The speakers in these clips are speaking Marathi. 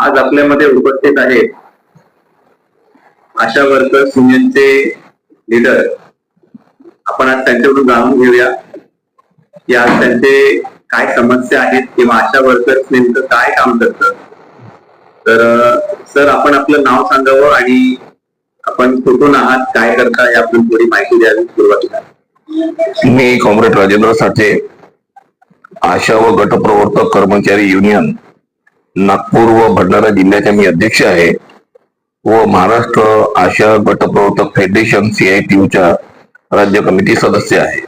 आज आपल्यामध्ये उपस्थित आहेत आशा वर्कर्स युनियनचे लीडर आपण आज त्यांच्याकडून जाणून घेऊया की आज त्यांचे काय समस्या आहेत किंवा आशा वर्कर्स नेमकं काय काम करतं. तर सर आपण आपलं नाव सांगावं आणि आपण कुठून आहात काय करता याबद्दल थोडी माहिती द्यावी सुरुवातीला. मी कॉम्रेड राजेंद्र साठे आशा व गटप्रवर्तक कर्मचारी युनियन. नागपूर व भंडारा जिल्ह्याचे मी अध्यक्ष आहे व महाराष्ट्र आशा गटप्रवर्तक फेडरेशन सीआयटीयूच्या राज्य कमिटी सदस्य आहे.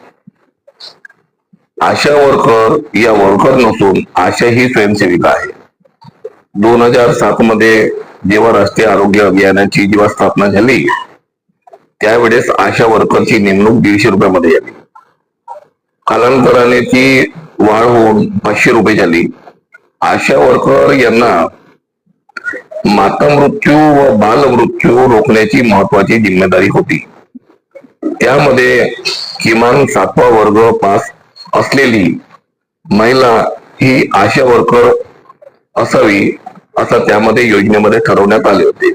आशा वर्कर या वर्कर नसून आशा ही स्वयंसेविका आहे. दोन हजार सात मध्ये जेव्हा राष्ट्रीय आरोग्य अभियानाची जेव्हा स्थापना झाली त्यावेळेस आशा वर्करची नेमणूक दीडशे रुपयामध्ये झाली. कालांतराने ती वाढ होऊन पाचशे रुपये झाली. आशा वर्कर यांना माता मृत्यू व बाल मृत्यू रोखण्याची महत्वाची जिम्मेदारी होती. त्यामध्ये किमान सातवा वर्ग पास असलेली महिला ही आशा वर्कर असावी असं त्यामध्ये योजनेमध्ये ठरवण्यात आले होते.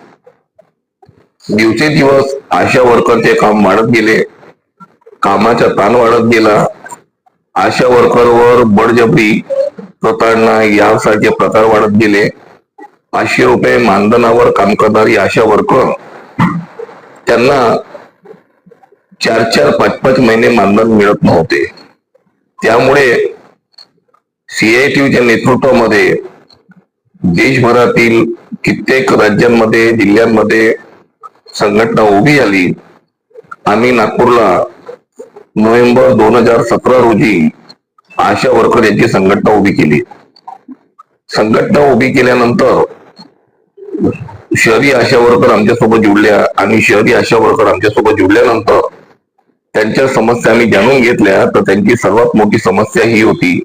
दिवसेदिवस आशा वर्करचे काम वाढत गेले. कामाचा ताण वाढत गेला. आशा वर्करवर बळजबरी प्रताडणं यासारखे प्रकार वाढत गेले. पाचशे रुपये मानधनावर काम करणारी आशा वर्कर. त्यांना चार चार पाच पाच महिने मानधन मिळत नव्हते. त्यामुळे सीआयटीच्या नेतृत्वामध्ये देशभरातील कित्येक राज्यांमध्ये जिल्ह्यांमध्ये संघटना उभी आली आम्ही नागपूरला नोव्हेंबर दोन हजार सतरा रोजी आशा वर्कर यांची संघटना उभी केली. संघटना उभी केल्यानंतर शहरी आशा वर्कर आमच्यासोबत जुळल्या आणि शहरी आशा वर्कर आमच्यासोबत जुळल्यानंतर त्यांच्या समस्या आम्ही जाणून घेतल्या. तर त्यांची सर्वात मोठी समस्या ही होती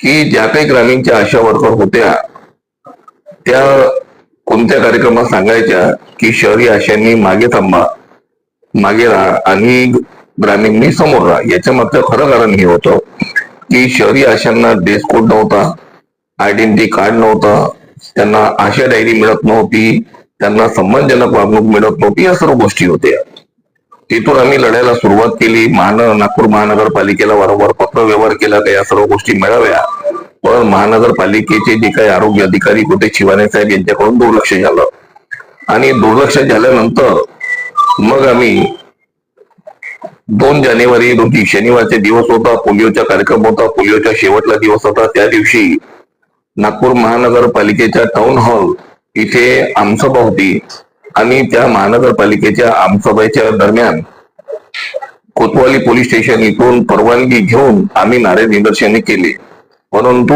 की ज्या काही ग्रामीणच्या आशा वर्कर होत्या त्या कोणत्या कार्यक्रमात सांगायच्या की शहरी आशांनी मागे थांबा मागे राहा आणि ब्रँडिंगनी समोर राहा. याच्या मागचं खरं कारण हे होतं की शहरी आशांना ड्रेस कोड नव्हता आयडेंटिटी कार्ड नव्हतं त्यांना आशा डायरी मिळत नव्हती त्यांना सन्मानजनक वागणूक मिळत नव्हती या सर्व गोष्टी होत्या. तिथून आम्ही लढायला सुरुवात केली. महान नागपूर महानगरपालिकेला वारंवार पत्र व्यवहार केला का या सर्व गोष्टी मिळाव्या. पण महानगरपालिकेचे जे काही आरोग्य अधिकारी होते शिवाने साहेब यांच्याकडून दुर्लक्ष झालं. आणि दुर्लक्ष झाल्यानंतर मग आम्ही दोन जानेवारी रोजी शनिवारचे दिवस होता पोलिओचा कार्यक्रम होता पोलिओचा शेवटला दिवस होता. त्या दिवशी नागपूर महानगरपालिकेच्या टाउन हॉल इथे आमसभा होती आणि त्या महानगरपालिकेच्या आमसभेच्या दरम्यान कोतवाली पोलीस स्टेशन इथून परवानगी घेऊन आम्ही नारे निदर्शने केले. परंतु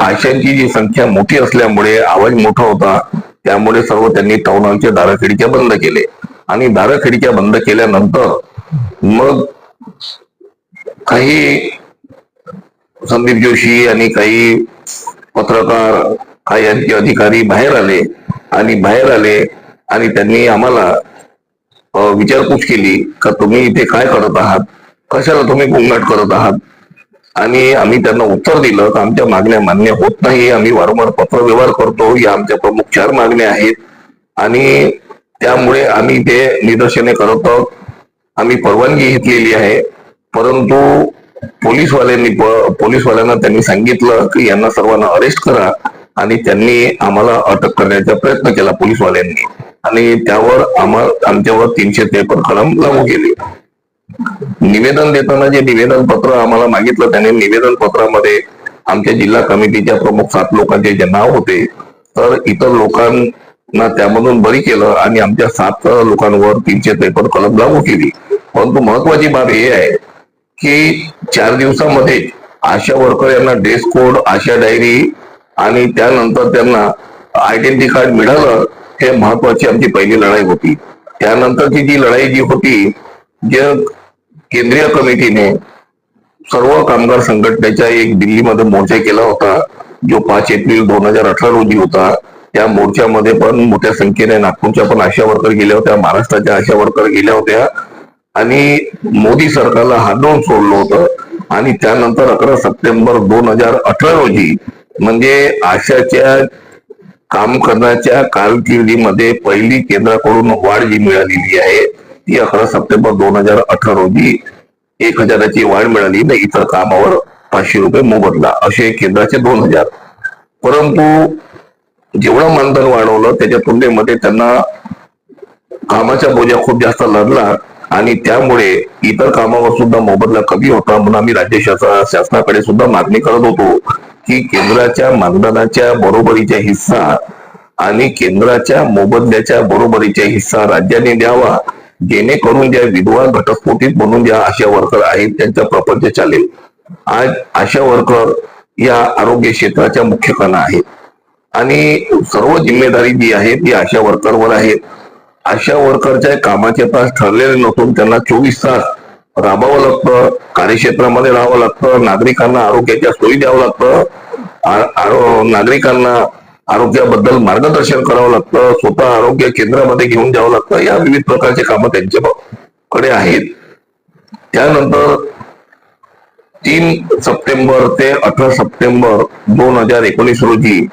आशांची जी संख्या मोठी असल्यामुळे आवाज मोठा होता. त्यामुळे सर्व त्यांनी टाउन हॉलच्या दाराखिडक्या बंद केले. आणि दाराखिडक्या बंद केल्यानंतर मग काही संदीप जोशी आणि काही पत्रकार काही आणखी अधिकारी बाहेर आले आणि बाहेर आले आणि त्यांनी आम्हाला विचारपूस केली का तुम्ही इथे काय करत आहात? कशाला तुम्ही गोंगाट करत आहात? आणि आम्ही त्यांना उत्तर दिलं तर आमच्या मागण्या मान्य होत नाही आम्ही वारंवार पत्र व्यवहार करतो या आमच्या प्रमुख चार मागण्या आहेत. आणि त्यामुळे आम्ही ते निदर्शने करत आहोत. आम्ही परवानगी घेतलेली आहे. परंतु पोलीसवाल्यांनी पोलीसवाल्यांना त्यांनी सांगितलं की यांना सर्वांना अरेस्ट करा आणि त्यांनी आम्हाला अटक करण्याचा प्रयत्न केला पोलीसवाल्यांनी. आणि त्यावर आम्हाला आमच्यावर तीनशे त्रेपन्न कलम लागू केले. निवेदन देताना जे निवेदन पत्र आम्हाला मागितलं त्याने निवेदन पत्रामध्ये आमच्या जिल्हा कमिटीच्या प्रमुख सात लोकांचे जे नाव होते तर इतर ना त्यामधून बरी केलं आणि आमच्या सात लोकांवर तीनशे त्रेपन्न कलम लागू केली. परंतु महत्वाची बाब हे आहे की चार दिवसामध्ये आशा वर्कर यांना ड्रेस कोड आशा डायरी आणि त्यानंतर त्यांना आयडेंटिटी कार्ड मिळालं हे महत्वाची आमची पहिली लढाई होती. त्यानंतरची जी लढाई जी होती जे केंद्रीय कमिटीने सर्व कामगार संघटनेच्या एक दिल्लीमध्ये मोर्चा केला होता जो पाच एप्रिल दोन हजार अठरा रोजी होता. त्या मोर्चामध्ये पण मोठ्या संख्येने नागपूरच्या पण आशा वर्कर गेल्या होत्या महाराष्ट्राच्या आशा वर्कर गेल्या होत्या. आणि मोदी सरकारला हादरून सोडलं होतं. आणि त्यानंतर अकरा सप्टेंबर दोन हजार अठरा रोजी म्हणजे आशाच्या काम करण्याच्या कारकिर्दीमध्ये पहिली केंद्राकडून वाढ जी मिळालेली आहे ती अकरा सप्टेंबर दोन हजार अठरा रोजी एक हजाराची वाढ मिळाली. नाही इतर कामावर पाचशे रुपये मोबदला असे केंद्राचे दोन हजार. परंतु जेवढं मानधन वाढवलं त्याच्या तुलनेमध्ये त्यांना कामाचा बोजा खूप जास्त लढला आणि त्यामुळे इतर कामावर सुद्धा मोबदला कमी होता. म्हणून आम्ही राज्य शासनाकडे सुद्धा मागणी करत होतो की केंद्राच्या मानधनाच्या बरोबरीचा हिस्सा आणि केंद्राच्या मोबदल्याच्या बरोबरीचा हिस्सा राज्याने द्यावा जेणेकरून ज्या विधवा घटस्फोटित म्हणून ज्या आशा वर्कर आहेत त्यांचा प्रपंच चालेल. आज आशा वर्कर या आरोग्य क्षेत्राच्या मुख्य कणा आहेत. आणि सर्व जिम्मेदारी जी आहे ती आशा वर्करवर आहे. आशा वर्करच्या कामाचे तास ठरलेले नसून त्यांना चोवीस तास राबावं लागतं कार्यक्षेत्रामध्ये राहावं लागतं नागरिकांना आरोग्याच्या सोयी द्यावं लागतं नागरिकांना आरोग्याबद्दल मार्गदर्शन करावं लागतं स्वतः आरोग्य केंद्रामध्ये घेऊन जावं लागतं या विविध प्रकारचे कामं त्यांच्याकडे आहेत. त्यानंतर तीन सप्टेंबर ते अठरा सप्टेंबर दोन हजार एकोणीस रोजी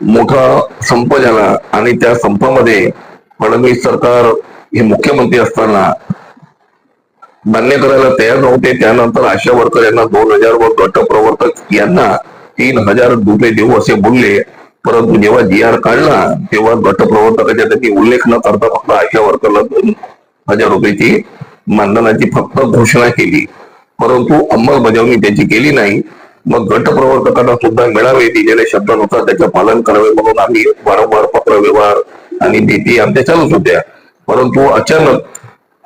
मोठा संप झाला आणि त्या संपामध्ये फडणवीस सरकार हे मुख्यमंत्री असताना मान्य करायला तयार नव्हते. त्यानंतर आशा वर्कर यांना दोन हजार व गट प्रवर्तक यांना तीन हजार रुपये देऊ असे बोलले. परंतु जेव्हा जी आर काढला तेव्हा गट प्रवर्तकाच्या त्यांनी उल्लेख न करता फक्त आशा वर्करला दोन हजार रुपयाची मानधनाची फक्त घोषणा केली. परंतु अंमलबजावणी त्याची केली नाही. मग गट प्रवर्तकांना सुद्धा मिळावे दिलेल्या शब्दानुसार त्याचे पालन करावे म्हणून आम्ही वारंवार पत्र व्यवहार आणि भीती आमच्या चालूच होत्या. परंतु अचानक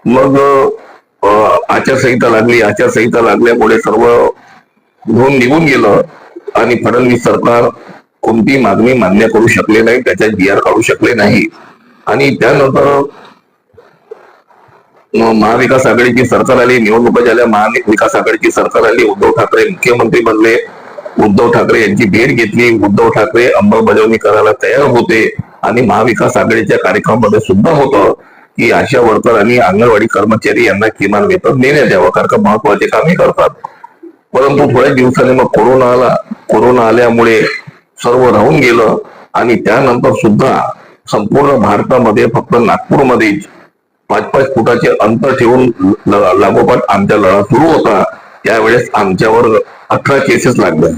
मग अं, आचारसंहिता लागली. आचारसंहिता लागल्यामुळे सर्व धुवून निघून गेलं आणि फडणवीस सरकार कोणती मागणी मान्य करू शकले नाही त्याच्यात जी आर काढू शकले नाही. आणि त्यानंतर महाविकास आघाडीची सरकार आली निवडणुका झाल्या महाविकास आघाडीची सरकार आली उद्धव ठाकरे मुख्यमंत्री बनले. उद्धव ठाकरे यांची भेट घेतली. उद्धव ठाकरे अंमलबजावणी करायला तयार होते. आणि महाविकास आघाडीच्या कार्यक्रमामध्ये सुद्धा होतं की आशा वर्कर आणि अंगणवाडी कर्मचारी यांना किमान वेतन देण्यात यावं कारण का महत्त्वाचे कामे करतात. परंतु थोड्या दिवसाने मग कोरोना आला. कोरोना आल्यामुळे सर्व राहून गेलं. आणि त्यानंतर सुद्धा संपूर्ण भारतामध्ये फक्त नागपूरमध्येच पाच पाच फुटाचे अंतर ठेवून लागोपाठ आमचा लढा सुरू होता. त्यावेळेस आमच्यावर अठरा केसेस लागल्या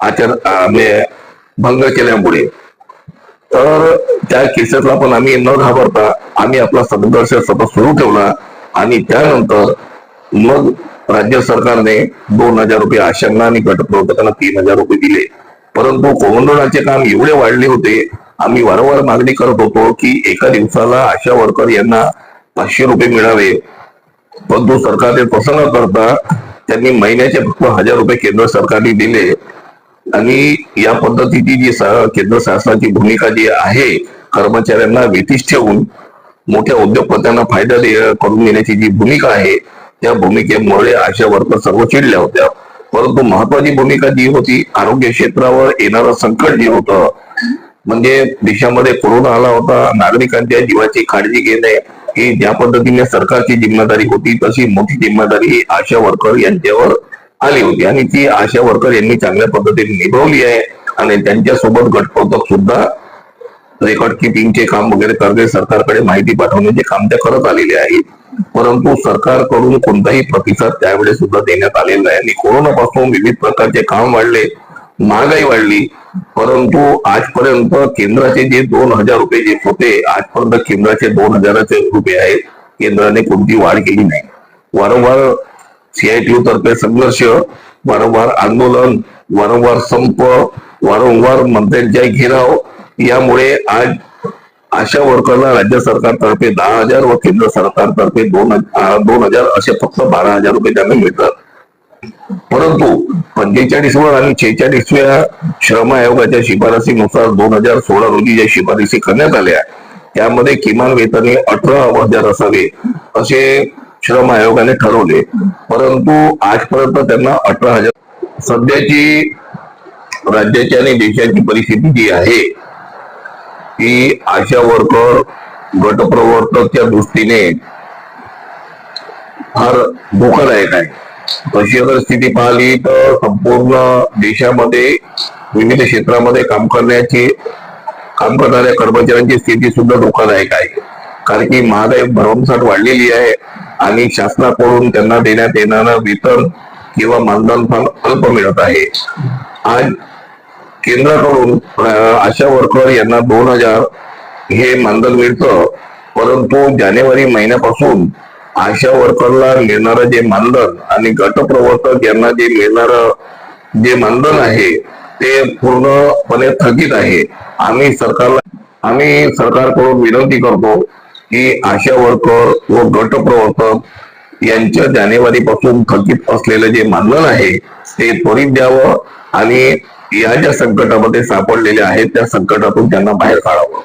आचार म्हणजे भंग केल्यामुळे. तर त्या केसेसला पण आम्ही न घाबरता आम्ही आपला संघर्ष सतत सुरू ठेवला. आणि त्यानंतर मग राज्य सरकारने दोन हजार रुपये आशांना आणि गटप्रवर्तकांना तीन हजार रुपये दिले. परंतु कोमंडळाचे काम एवढे वाढले होते आम्ही वारंवार मागणी करत होतो की एका दिवसाला आशा वर्कर यांना पाचशे रुपये मिळावे. परंतु सरकारने तसं न करता त्यांनी महिन्याचे फक्त हजार रुपये केंद्र सरकारने दिले. आणि या पद्धतीची जी केंद्र शासनाची भूमिका जी आहे कर्मचाऱ्यांना वेतीस ठेवून मोठ्या उद्योगपत्यांना फायदा दे- करून देण्याची जी भूमिका आहे त्या भूमिकेमुळे अशा वर्कर सर्व चिडल्या होत्या. परंतु महत्वाची भूमिका जी होती आरोग्य क्षेत्रावर येणारं संकट जे होतं म्हणजे देशामध्ये कोरोना आला होता नागरिकांच्या जीवाची काळजी घेणे ही ज्या पद्धतीने सरकारची जिम्मेदारी होती तशी मोठी जिम्मेदारी आशा वर्कर यांच्यावर आली होती. आणि ती आशा वर्कर यांनी चांगल्या पद्धतीने निभावली आहे. आणि त्यांच्यासोबत गटप्रवर्तक सुद्धा रेकॉर्ड किपिंगचे काम वगैरे करते सरकारकडे माहिती पाठवण्याचे काम त्या करत आलेले आहेत परंतु सरकारकडून कोणताही प्रतिसाद त्यावेळेस सुद्धा देण्यात आलेला आहे आणि कोरोनापासून विविध प्रकारचे काम वाढले. महागाई वाढली. परंतु आजपर्यंत केंद्राचे जे दोन हजार रुपये जे होते आजपर्यंत केंद्राचे दोन हजाराचे रुपये आहेत. केंद्राने कोणती वाढ केली नाही. वारंवार सीआयटीयू तर्फे संघर्ष वारंवार आंदोलन वारंवार संप वारंवार मंत्र्यांच्या घेराव. यामुळे आज आशा वर्करला राज्य सरकारतर्फे दहा हजार व केंद्र सरकारतर्फे दोन दोन हजार असे फक्त बारा हजार रुपये त्यांना मिळतात. परंतु पंचेचाळीसव्या आणि छेचाळीसव्या श्रम आयोगाच्या शिफारसीनुसार दोन हजार सोळा रोजी ज्या शिफारसी करण्यात आल्या त्यामध्ये किमान वेतन हे अठरा हजार असावे असे श्रम आयोगाने ठरवले. परंतु आजपर्यंत त्यांना अठरा हजार सध्याची राज्याची आणि देशाची परिस्थिती जी आहे ती आशा वर्कर गटप्रवर्तकच्या दृष्टीने फार धोकादायक आहे. तशी जर स्थिती पाहिली तर संपूर्ण देशामध्ये विविध क्षेत्रामध्ये काम करण्याची काम करणाऱ्या कर्मचाऱ्यांची स्थिती सुद्धा धोकादायक आहे. कारण की महागाई भरमसाठ वाढलेली आहे आणि शासनाकडून त्यांना देण्यात येणारं वेतन किंवा मानधन फार अल्प मिळत आहे. आज केंद्राकडून आशा वर्कर यांना दोन हजार हे मानधन मिळतं. परंतु जानेवारी महिन्यापासून आशा वर्करला मिळणारं जे मानधन आणि गटप्रवर्तक यांना जे मिळणारं जे मानधन आहे ते पूर्णपणे थकीत आहे. आम्ही सरकारला आम्ही सरकारकडून विनंती करतो की आशा वर्कर व गटप्रवर्तक यांच्या जानेवारी पासून थकीत असलेलं जे मानधन आहे ते त्वरित द्यावं आणि या ज्या संकटामध्ये सापडलेले आहेत त्या संकटातून त्यांना बाहेर काढावं.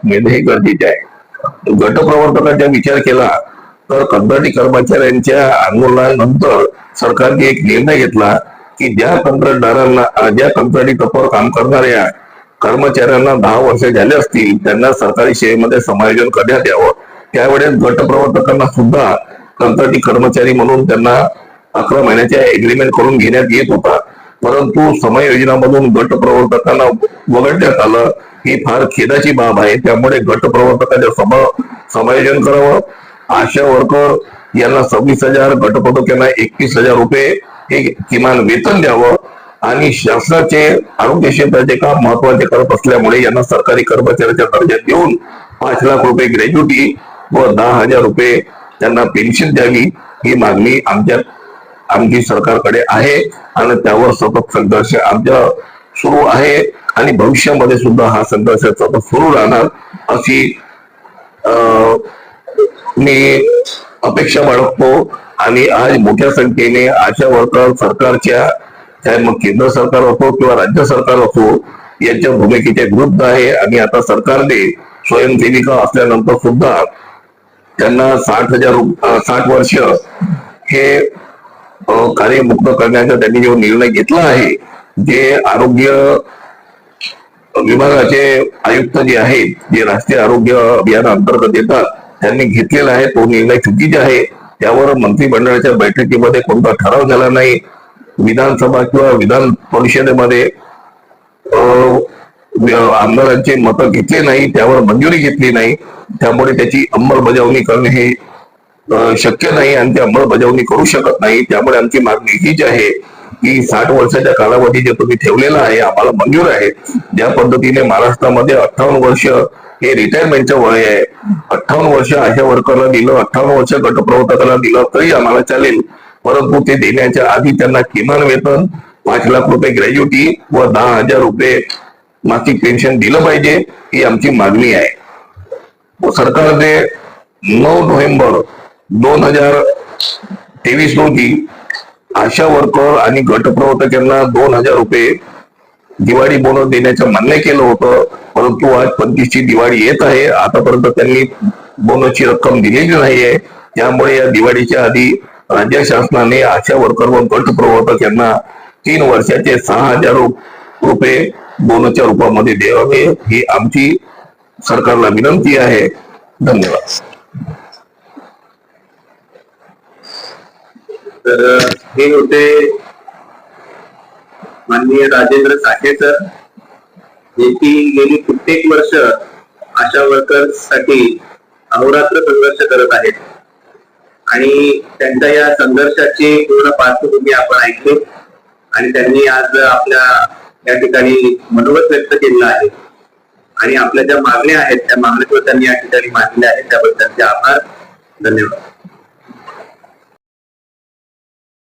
हे गरजेचे आहे गटप्रवर्तकांचा विचार केला तर कंत्राटी कर्मचाऱ्यांच्या आंदोलनानंतर सरकारने एक निर्णय घेतला की ज्या कंत्राटदारांना ज्या कंत्राटी तत्वावर काम करणाऱ्या कर्मचाऱ्यांना दहा वर्ष झाले असतील त्यांना सरकारी सेवेमध्ये समायोजन करण्यात यावं. त्यावेळेस गटप्रवर्तकांना सुद्धा कंत्राटी कर्मचारी म्हणून त्यांना अकरा महिन्याच्या एग्रीमेंट करून घेण्यात येत होता. परंतु समायोजनामधून गट प्रवर्तकांना वगळण्यात आलं. ही फार खेदाची बाब आहे. त्यामुळे गट प्रवर्तकांच्या सम समायोजन करावं. आशा वर्कर यांना सव्वीस हजार गटप्रवर्तकांना एकवीस हजार रुपये हे किमान वेतन द्यावं. आणि शासनाचे आरोग्य क्षेत्राचे काम महत्त्वाचे करत असल्यामुळे यांना सरकारी कर्मचाऱ्याच्या दर्जात देऊन पाच लाख रुपये ग्रॅज्युटी व दहा हजार रुपये त्यांना पेन्शन द्यावी ही मागणी आमच्या आमची सरकारकडे आहे. आणि त्यावर सतत संघर्ष आमच्या सुरू आहे आणि भविष्यामध्ये सुद्धा हा संघर्ष सुरू राहणार अशी अं, मी अपेक्षा बाळगतो. आणि आज मोठ्या संख्येने आशा वर्कर सरकारच्या चाहे मग केंद्र सरकार असो किंवा राज्य सरकार असो यांच्या भूमिकेच्या विरुद्ध आहे. आणि आता सरकारने स्वयंसेविका असल्यानंतर सुद्धा त्यांना साठ हजार साठ वर्ष हे कार्य कार्यमुक्त करण्याचा त्यांनी जो निर्णय घेतला आहे जे आरोग्य विभागाचे आयुक्त जे आहेत जे राष्ट्रीय आरोग्य अभियान अंतर्गत येतात त्यांनी घेतलेला आहे तो निर्णय चुकीचा आहे. त्यावर मंत्रिमंडळाच्या बैठकीमध्ये कोणता ठराव झाला नाही. विधानसभा किंवा विधान परिषदेमध्ये आमदारांचे मतं घेतले नाही त्यावर मंजुरी घेतली नाही. त्यामुळे त्याची अंमलबजावणी करणे हे शक्य नाही आणि ती अंमलबजावणी करू शकत नाही. त्यामुळे आमची मागणी हीच आहे. की साठ वर्षाच्या कालावधी जे तुम्ही ठेवलेला आहे आम्हाला मंजूर आहे. ज्या पद्धतीने महाराष्ट्रामध्ये अठ्ठावन्न वर्ष हे रिटायरमेंटचं वय आहे अठ्ठावन्न वर्ष अशा वर्करला दिलं अठ्ठावन्न वर्ष गटप्रवर्तकाला दिलं तरी आम्हाला चालेल. परंतु ते देण्याच्या आधी त्यांना किमान वेतन पाच लाख रुपये ग्रॅज्युटी व दहा हजार रुपये मासिक पेन्शन दिलं पाहिजे ही आमची मागणी आहे. सरकारने नऊ नोव्हेंबर दोन हजार तेवीस रोजी आशा वर्कर आणि गटप्रवर्तक यांना दोन हजार रुपये दिवाळी बोनस देण्याचं मान्य केलं होतं परंतु आज पंचवीसची दिवाळी येत आहे. आतापर्यंत त्यांनी बोनसची रक्कम दिलेली नाहीये. त्यामुळे या दिवाळीच्या आधी राज्य शासनाने आशा वर्कर व गटप्रवर्तक यांना तीन वर्षाचे सहा हजार रुपये बोनसच्या रूपामध्ये द्यावे ही आमची सरकारला विनंती आहे. धन्यवाद. तर हे होते माननीय राजेंद्र साठे सर जे की गेली कित्येक वर्ष आशा वर्कर्ससाठी अहोरात्र संघर्ष करत आहेत. आणि त्यांच्या या संघर्षाची पूर्ण पार्श्वभूमी आपण ऐकली आणि त्यांनी आज आपल्या या ठिकाणी मनोगत व्यक्त केलं आहे. आणि आपल्या ज्या मागण्या आहेत त्या मागण्यावर त्यांनी या ठिकाणी मांडल्या आहेत त्याबद्दलचे आभार. धन्यवाद.